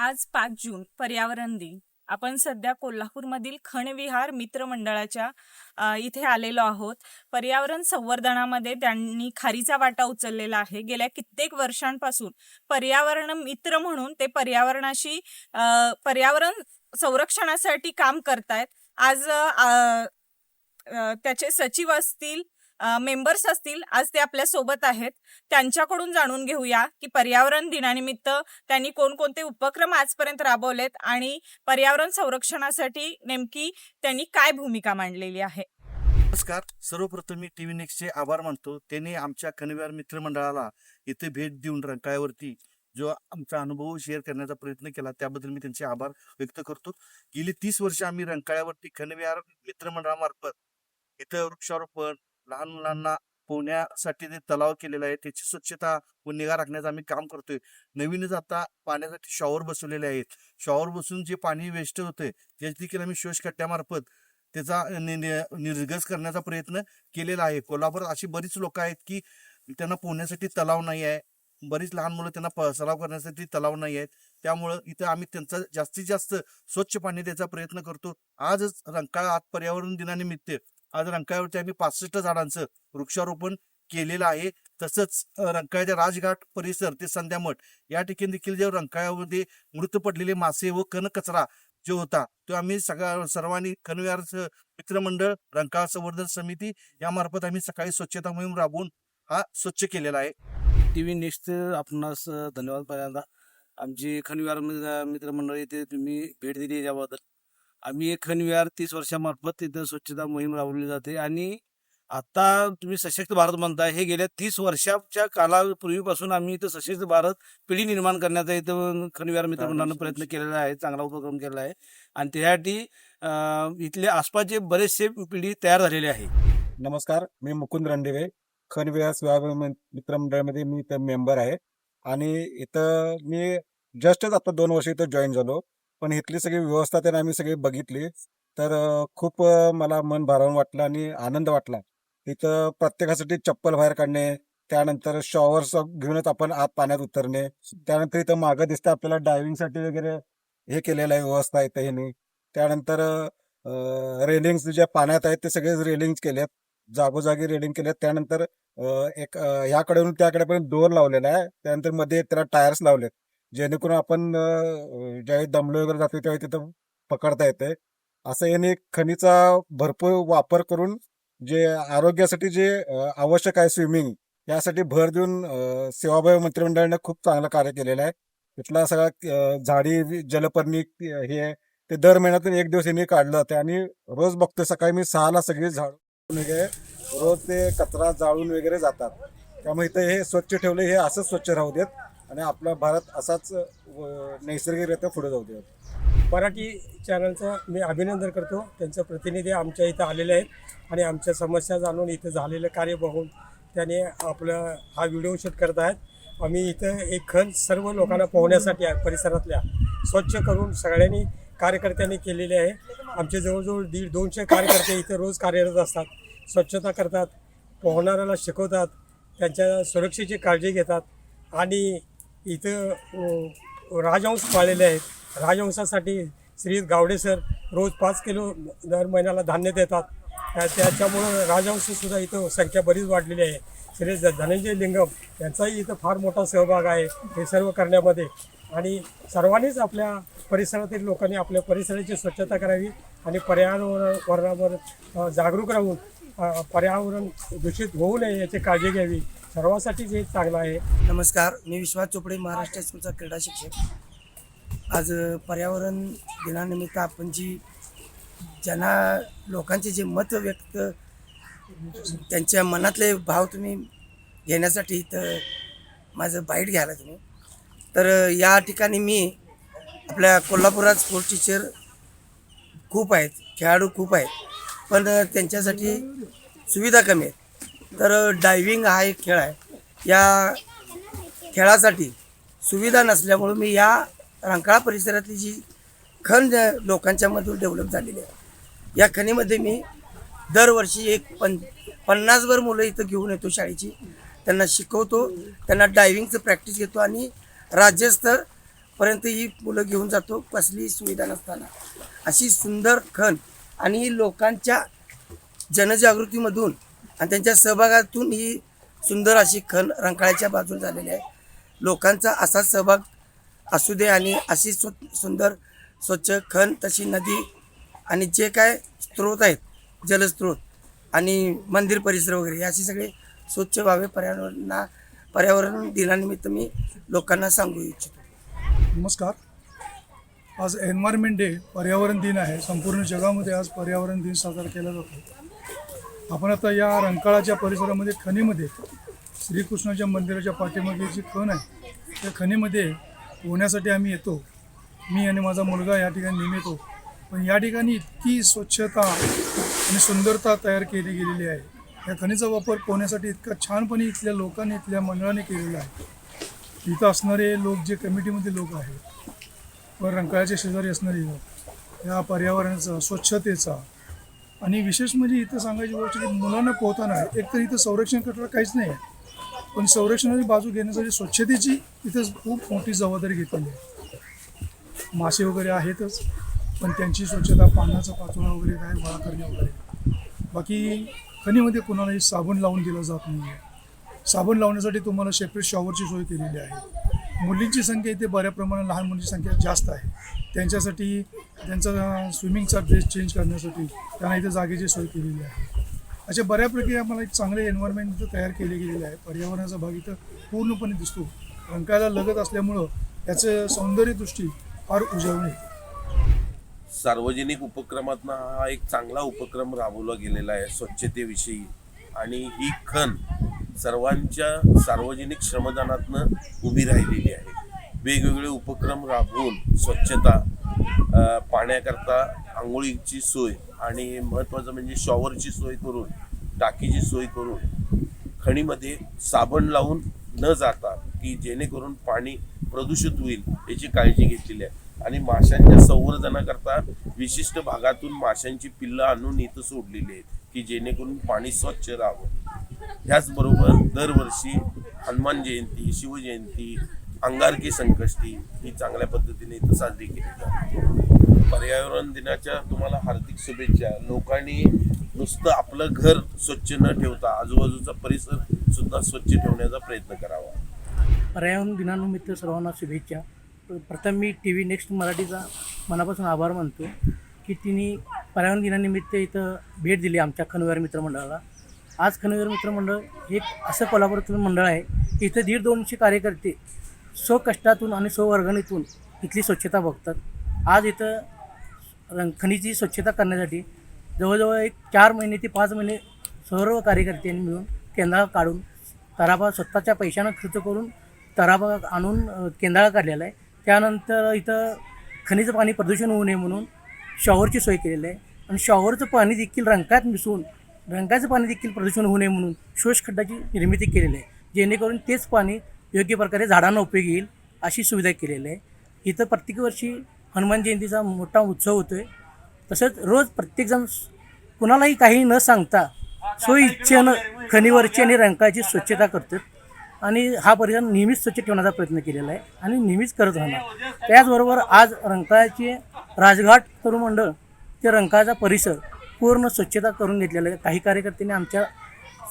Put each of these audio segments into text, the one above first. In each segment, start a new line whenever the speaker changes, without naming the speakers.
आज पाच जून पर्यावरण दिन. आपण सध्या कोल्हापूरमधील खणविहार मित्रमंडळाच्या इथे आलेलो आहोत. पर्यावरण संवर्धनामध्ये त्यांनी खारीचा वाटा उचललेला आहे. गेल्या कित्येक वर्षांपासून पर्यावरण मित्र म्हणून ते पर्यावरणाशी पर्यावरण संरक्षणासाठी काम करतायत. आज त्याचे सचिव असतील मेंबर्स असतील आज ते आपल्यासोबत आहेत. त्यांच्याकडून जाणून घेऊया की पर्यावरण दिनानिमित्त त्यांनी कोणकोणते उपक्रम आजपर्यंत राबवलेत आणि पर्यावरण संरक्षणासाठी नेमकी त्यांनी काय भूमिका मांडलेली आहे?
नमस्कार. सर्वप्रथम मी टी व्ही नेक्स्टचे आभार मानतो. त्यांनी आमच्या कनविहार मित्रमंडळाला इथे भेट देऊन रंकाळ्यावरती जो आमचा अनुभव शेअर करण्याचा प्रयत्न केला त्याबद्दल मी त्यांचे आभार व्यक्त करतो. गेली तीस वर्ष आम्ही रंकाळ्यावरती कनविहार मित्रमंडळामार्फत इथं वृक्षारोपण लहान मुलांना पोहण्यासाठी जे तलाव केलेला आहे त्याची स्वच्छता व निगा राखण्याचं आम्ही काम करतोय. नवीनच आता पाण्यासाठी शॉवर बसवलेले आहेत. शॉवर बसून जे पाणी वेस्ट होतंय त्याच देखील आम्ही शोष कट्ट्यामार्फत त्याचा नि- नि- निर्गज करण्याचा प्रयत्न केलेला आहे. कोल्हापुरात अशी बरीच लोक आहेत की त्यांना पोहण्यासाठी तलाव नाही आहे. बरीच लहान मुलं त्यांना प- सराव करण्यासाठी तलाव नाही आहेत. त्यामुळं इथं आम्ही त्यांचा जास्तीत जास्त स्वच्छ पाणी द्यायचा प्रयत्न करतो. आजच रंकाळा आज पर्यावरण दिनानिमित्त आज रंकाळ्यावरती आम्ही पासष्ट झाडांचं वृक्षारोपण केलेलं आहे. तसंच रंकाळ्याच्या राजघाट परिसर ते संध्यामठ या ठिकाणी देखील जे रंकाळ्यामध्ये मृत पडलेले मासे व कणकचरा जो होता तो आम्ही सगळ्या सर्वांनी कनव्यार मित्रमंडळ रंकाळ संवर्धन समिती यामार्फत आम्ही सकाळी स्वच्छता मोहीम राबवून हा स्वच्छ केलेला आहे.
टी व्ही नेक्स्ट आपणास धन्यवाद पहिल्यांदा. आमची खनविहार मित्रमंडळ येथे तुम्ही भेट दिली याबद्दल. आम्ही एक खनविहार तीस वर्षामार्फत तिथं स्वच्छता मोहीम राबवली जाते. आणि आता तुम्ही सशक्त भारत म्हणताय हे गेल्या तीस वर्षाच्या कालापूर्वीपासून आम्ही इथं सशक्त भारत पिढी निर्माण करण्याचा इथं खनविहार मित्रमंडळानं प्रयत्न केलेला आहे चांगला उपक्रम केला आहे. आणि त्यासाठी इथले आसपासचे बरेचसे पिढी तयार झालेले आहे.
नमस्कार मी मुकुंद रणदिवे. खनविहार मित्रमंडळामध्ये मी इथं मेंबर आहे. आणि इथं मी जस्टच आता दोन वर्ष इथं जॉईन झालो. पण इथली सगळी व्यवस्था त्यांना आम्ही सगळी बघितली. तर खूप मला मन भारावून वाटलं आणि आनंद वाटला. इथं प्रत्येकासाठी चप्पल बाहेर काढणे त्यानंतर शॉवर्स घेऊनच आपण आत पाण्यात उतरणे त्यानंतर इथं मागं दिसतं आपल्याला डायव्हिंगसाठी वगैरे हे केलेलं आहे व्यवस्था इथं ह्यानी. त्यानंतर रेलिंग्स ज्या पाण्यात आहेत ते सगळे केले आहेत जागोजागी रेलिंग केल्यात त्यानंतर एक अं, त्याकडे पण दोर लावलेला आहे. त्यानंतरमध्ये त्याला टायर्स लावलेत. जेणेकरून आपण ज्यावेळी दमलो वगैरे जातो त्यावेळी तिथं पकडता येते असं याने खनिचा भरपूर वापर करून जे आरोग्यासाठी जे आवश्यक आहे स्विमिंग यासाठी भर देऊन अं, सेवाभावी मंत्रिमंडळाने खूप चांगलं कार्य केलेलं आहे. तिथला सगळा झाडी जलपर्णी हे ते दर महिन्यातून एक दिवस यांनी काढलं जाते आणि रोज बघतो सकाळी मी सहाला सगळी झाड वगैरे रोज ते कचरा जाळून वगैरे जातात. त्यामुळे इथं हे स्वच्छ ठेवलं हे असंच स्वच्छ राहू देत. आणि आपला भारत असाच नैसर्गिकरित्या पुढे जाऊ देत.
मराठी चॅनलचं मी अभिनंदन करतो. त्यांचं प्रतिनिधी आमच्या इथं आलेले आहेत आणि आमच्या समस्या जाणून इथं झालेलं कार्य बघून त्याने आपलं हा व्हिडिओ शूट करत आहेत. आम्ही इथं एक खण सर्व लोकांना पोहण्यासाठी आहे परिसरातल्या. स्वच्छ करून सगळ्यांनी कार्यकर्त्यांनी केलेले आहे. आमचे जवळजवळ दीड दोनशे कार्यकर्ते इथं रोज कार्यरत असतात. स्वच्छता करतात पोहणाऱ्याला शिकवतात त्यांच्या सुरक्षेची काळजी घेतात आणि इथं राजहंस पाळलेले आहेत. राजहंसासाठी श्री गावडे सर रोज पाच किलो दर महिन्याला धान्य देतात. त्या- त्याच्यामुळं राजहंससुद्धा इथं संख्या बरीच वाढलेली आहे. श्री धनंजय लिंगम यांचाही इथं फार मोठा सहभाग आहे हे सर्व करण्यामध्ये. आणि सर्वांनीच आपल्या परिसरातील लोकांनी आपल्या परिसराची स्वच्छता करावी आणि पर्यावरण जागरूक राहून पर्यावरण दूषित होऊ नये याची काळजी घ्यावी. सर्वांसाठीच हे चांगलं आहे.
नमस्कार मी विश्वास चोपडे महाराष्ट्र स्कूलचा क्रीडा शिक्षक. आज पर्यावरण दिनानिमित्त आपण जी ज्यांना लोकांचे जे मत व्यक्त त्यांच्या मनातले भाव तुम्ही घेण्यासाठी तर माझं बाईट घ्यायला तुम्ही. तर या ठिकाणी मी आपल्या कोल्हापुरात स्पोर्ट टीचर खूप आहेत खेळाडू खूप आहेत. पण त्यांच्यासाठी सुविधा कमी आहेत. तर डायव्हिंग हा एक खेळ आहे. या खेळासाठी सुविधा नसल्यामुळं मी या रंकाळा परिसरातली जी खण लोकांच्यामधून डेव्हलप झालेली आहे. या खणीमध्ये मी दरवर्षी एक पन पन्नासभर मुलं इथं घेऊन येतो शाळेची. त्यांना शिकवतो त्यांना डायव्हिंगचं प्रॅक्टिस घेतो आणि राज्यस्तर पर्यंत ही मुलं घेऊन जातो कसलीही सुविधा नसताना. अशी सुंदर खण आणि लोकांच्या जनजागृतीमधून आणि त्यांच्या सहभागातून ही सुंदर अशी खण रंकाळ्याच्या बाजूला झालेली आहे. लोकांचा असाच सहभाग असू दे आणि अशी स्व सुंदर स्वच्छ खण तशी नदी आणि जे काय स्रोत आहेत जलस्रोत आणि मंदिर परिसर वगैरे अशी असे सगळे स्वच्छ व्हावे पर्यावरणा पर्यावरण दिनानिमित्त मी लोकांना सांगू इच्छितो.
नमस्कार. आज एन्व्हायरमेंट डे पर्यावरण दिन आहे. संपूर्ण जगामध्ये आज पर्यावरण दिन साजरा केला जातो. आपण आता या रंकाळाच्या परिसरामध्ये खणीमध्ये श्रीकृष्णाच्या मंदिराच्या पाठीमागे जी खण आहे त्या खणीमध्ये पोहण्यासाठी आम्ही येतो. मी आणि माझा मुलगा या ठिकाणी नेहमी येतो. पण या ठिकाणी इतकी स्वच्छता आणि सुंदरता तयार केली गेलेली आहे. या खणीचा वापर पोहण्यासाठी इतका छानपणे इथल्या लोकांनी इथल्या मंडळाने केलेला आहे. इथं असणारे लोक जे कमिटीमध्ये लोक आहेत व रंकाळ्याच्या शेजारी असणारे लोक या पर्यावरणाचा स्वच्छतेचा आणि विशेष म्हणजे इथं सांगायची गोष्ट की मुलांना पोहताना एक तर इथं संरक्षण कटला काहीच नाही आहे पण संरक्षणाची बाजू घेण्यासाठी स्वच्छतेची इथं खूप मोठी जबाबदारी घेतलेली आहे. मासे वगैरे आहेतच पण त्यांची स्वच्छता पाण्याचा पाचोळा वगैरे काय गोळा करणे वगैरे. बाकी खणीमध्ये कोणालाही साबण लावून दिला जात नाही आहे साबण लावण्यासाठी तुम्हाला सेपरेट शॉवरची सोय केलेली आहे. मुलींची संख्या इथे बऱ्या प्रमाणात लहान मुलींची संख्या जास्त आहे. त्यांच्यासाठी त्यांचा स्विमिंगचा ड्रेस चेंज करण्यासाठी त्यांना इथे जागेची सोय केलेली आहे. अशा बऱ्यापैकी आम्हाला एक चांगले एन्व्हायरमेंट इथं तयार केले गेलेले आहे. पर्यावरणाचा भाग इथं पूर्णपणे दिसतो. रंकायला लगत असल्यामुळं त्याचं सौंदर्यदृष्टी फार उजळून येते.
सार्वजनिक उपक्रमातनं हा एक चांगला उपक्रम राबवला गेलेला आहे स्वच्छतेविषयी. आणि ही खण सर्वांच्या सार्वजनिक श्रमदानातनं उभी राहिलेली आहे. वेगवेगळे उपक्रम राबवून स्वच्छता पाण्याकरता आंघोळीची सोय आणि महत्त्वाचं म्हणजे शॉवरची सोय करून टाकीची सोय करून खणीमध्ये साबण लावून न जाता की जेणेकरून पाणी प्रदूषित होईल याची काळजी घेतलेली आहे. आणि माशांच्या संवर्धनाकरता विशिष्ट भागातून माशांची पिल्लं आणून इथं सोडलेली आहेत की जेणेकरून पाणी स्वच्छ राहावं. ह्याचबरोबर दरवर्षी हनुमान जयंती शिवजयंती अंगारकी संकष्टी ही चांगल्या पद्धतीने इथं साजरी केली जाते. पर्यावरण दिनाच्या तुम्हाला हार्दिक शुभेच्छा. लोकांनी नुसतं आपलं घर स्वच्छ न ठेवता आजूबाजूचा परिसर सुद्धा स्वच्छ ठेवण्याचा प्रयत्न करावा.
पर्यावरण दिनानिमित्त सर्वांना शुभेच्छा. प्रथम मी टी व्ही नेक्स्ट मराठीचा मनापासून आभार मानतो की तिने पर्यावरण दिनानिमित्त इथं भेट दिली आमच्या खनवेर मित्रमंडळाला. आज खनवेर मित्रमंडळ हे एक असं कोल्हापूरातलं मंडळ आहे. इथं दीड दोनशे कार्यकर्ते स्वकष्टातून आणि स्ववर्गणीतून इथली स्वच्छता बघतात. आज इथं रंग खणीची स्वच्छता करण्यासाठी जवळजवळ एक चार महिने ते पाच महिने सर्व कार्यकर्त्यांनी मिळून केंद्रा काढून तराबा स्वतःच्या पैशानं खर्च करून तराबा आणून केंद्राळा काढलेला आहे. त्यानंतर इथं खनिज पाणी प्रदूषण होऊ नये म्हणून शॉवरची सोय केलेली आहे. आणि शॉवरचं पाणी देखील रंकात मिसळून रंगाचं पाणी देखील प्रदूषण होऊ नये म्हणून शोषखड्डाची निर्मिती केलेली आहे. जेणेकरून तेच पाणी योग्य प्रकारे झाडांना उपयोग येईल अशी सुविधा केलेली आहे. इथं प्रत्येक वर्षी हनुमान जयंतीचा मोठा उत्सव होतो आहे तसंच रोज प्रत्येकजण कुणालाही काही न सांगता स्वइच्छेनं खनिवरची आणि रंकाची स्वच्छता करतात. आणि हा परिसर नेहमीच स्वच्छ ठेवण्याचा प्रयत्न केलेला आहे आणि नेहमीच करत राहणार. त्याचबरोबर आज रंकाळ्याचे राजघाट तरुण मंडळ ते रंकाळाचा परिसर पूर्ण स्वच्छता करून घेतलेला आहे. काही कार्यकर्त्यांनी आमच्या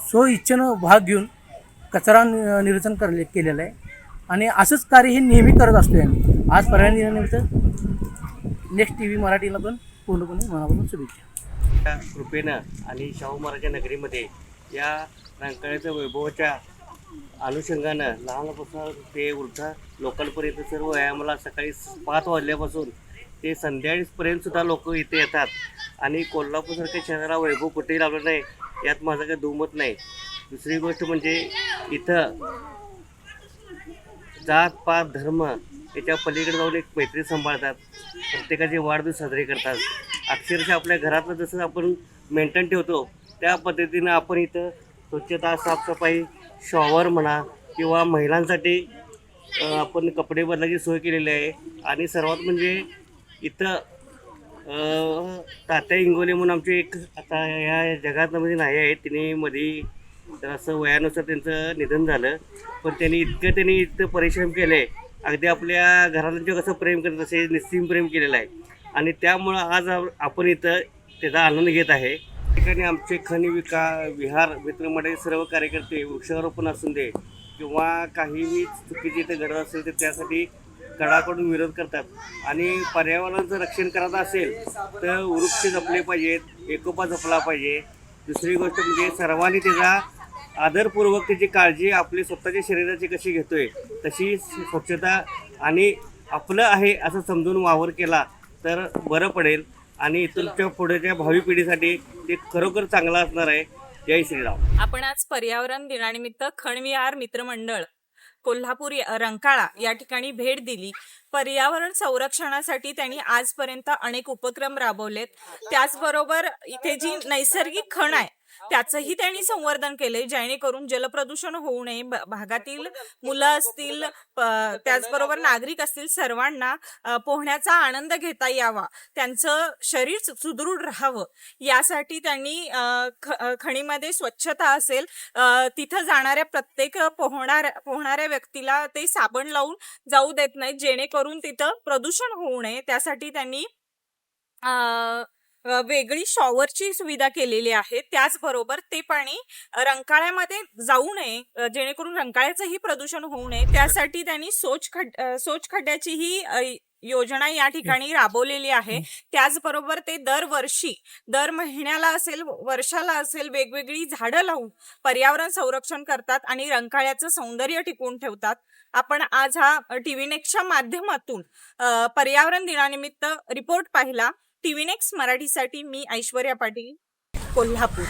स्वइच्छेनं भाग घेऊन कचरा नि- करले केलेलं आहे. आणि असंच कार्य हे नेहमी करत असतो आम्ही. आज पर्याय दिनानिमित्त नेक्स्ट टी व्ही मराठीला पण पूर्णपणे मनापासून शुभेच्छा.
त्या कृपेनं आणि शाहू महाराजा नगरीमध्ये या रंकाळ्याच्या वैभवाच्या अनुषंगानं लहानपासून ते वृद्ध लोकांपर्यंत सर्व व्यायामाला सकाळी पाच वाजल्यापासून ते संध्याकाळपर्यंत सुद्धा लोक इथे येतात. आणि कोल्हापूरसारख्या शहराला वैभव कुठेही लावलं नाही यात माझं काही दुमत नाही. दुसरी गोष्ट म्हणजे इथं जात पात धर्म याच्या पलीकडे जाऊन एक मैत्री सांभाळतात. प्रत्येकाचे वाढदिवस साजरे करतात. अक्षरशः आपल्या घरातलं जसं आपण मेंटेन ठेवतो त्या पद्धतीनं आपण इथं स्वच्छता साफसफाई शॉवर म्हणा किंवा महिलांसाठी आपण कपडे बदलायची सोय केलेली आहे. आणि सर्वात म्हणजे इथं तात्या इंगोले म्हणून आमचे एक आता या जगात म्हणजे नाही आहे. तिने मध्ये असं वयानुसार त्यांचं निधन झालं. पण त्यांनी इतकं त्यांनी इतकं परिश्रम केले. अगदी आपल्या घराला कसं प्रेम करत असे निस्सीम प्रेम केलेलं आहे. आणि त्यामुळं आज आपण इथं त्याचा आनंद घेत आहे. ठिकाणी आमचे खनि विका विहार मित्रमंडळी सर्व कार्यकर्ते वृक्षारोपण असून दे किंवा काहीही चुकीची इथं घडत असेल तर त्यासाठी कडाकडून विरोध करतात. आणि पर्यावरणाचं रक्षण करायचं असेल तर वृक्ष जपले पाहिजेत एकोपा जपला पाहिजे. दुसरी गोष्ट म्हणजे सर्वांनी त्याचा आदरपूर्वक त्याची काळजी आपली स्वतःच्या शरीराची कशी घेतोय तशी स्वच्छता आणि आपलं आहे असं समजून वावर केला तर बरं पडेल. आणि इथूनच्या पुढेच्या भावी पिढीसाठी ते खरोखर चांगलं असणार आहे. जय श्रीराम.
आपण आज पर्यावरण दिनानिमित्त खणविहार मित्रमंडळ कोल्हापूर रंकाळा या ठिकाणी भेट दिली. पर्यावरण संरक्षणासाठी त्यांनी आजपर्यंत अनेक उपक्रम राबवलेत. त्याचबरोबर इथे जी नैसर्गिक खण आहे त्याचंही त्यांनी संवर्धन केलंय जेणेकरून जलप्रदूषण होऊ नये. भागातील मुलं असतील त्याचबरोबर नागरिक असतील सर्वांना पोहण्याचा आनंद घेता यावा. त्यांचं शरीर सुदृढ राहावं. यासाठी त्यांनी ख- खणीमध्ये स्वच्छता असेल तिथं जाणाऱ्या प्रत्येक पोहणाऱ्या पोहणाऱ्या व्यक्तीला ते साबण लावून जाऊ देत नाही जेणेकरून तिथं प्रदूषण होऊ नये. त्यासाठी त्यांनी वेगळी शॉवरची सुविधा केलेली आहे. त्याचबरोबर ते पाणी रंकाळ्यामध्ये जाऊ नये जेणेकरून रंकाळ्याचंही प्रदूषण होऊ नये. त्यासाठी त्यांनी सोच खड सोच खड्ड्याचीही योजना या ठिकाणी राबवलेली आहे. त्याचबरोबर ते दरवर्षी दर महिन्याला असेल वर्षाला असेल वेगवेगळी झाडं लावून पर्यावरण संरक्षण करतात आणि रंकाळ्याचं सौंदर्य टिकवून ठेवतात. आपण आज हा टीव्ही नेक्सच्या माध्यमातून पर्यावरण दिनानिमित्त रिपोर्ट पाहिला. टीव्ही नेक्स्ट मराठीसाठी मी ऐश्वर्या पाटील कोल्हापूर.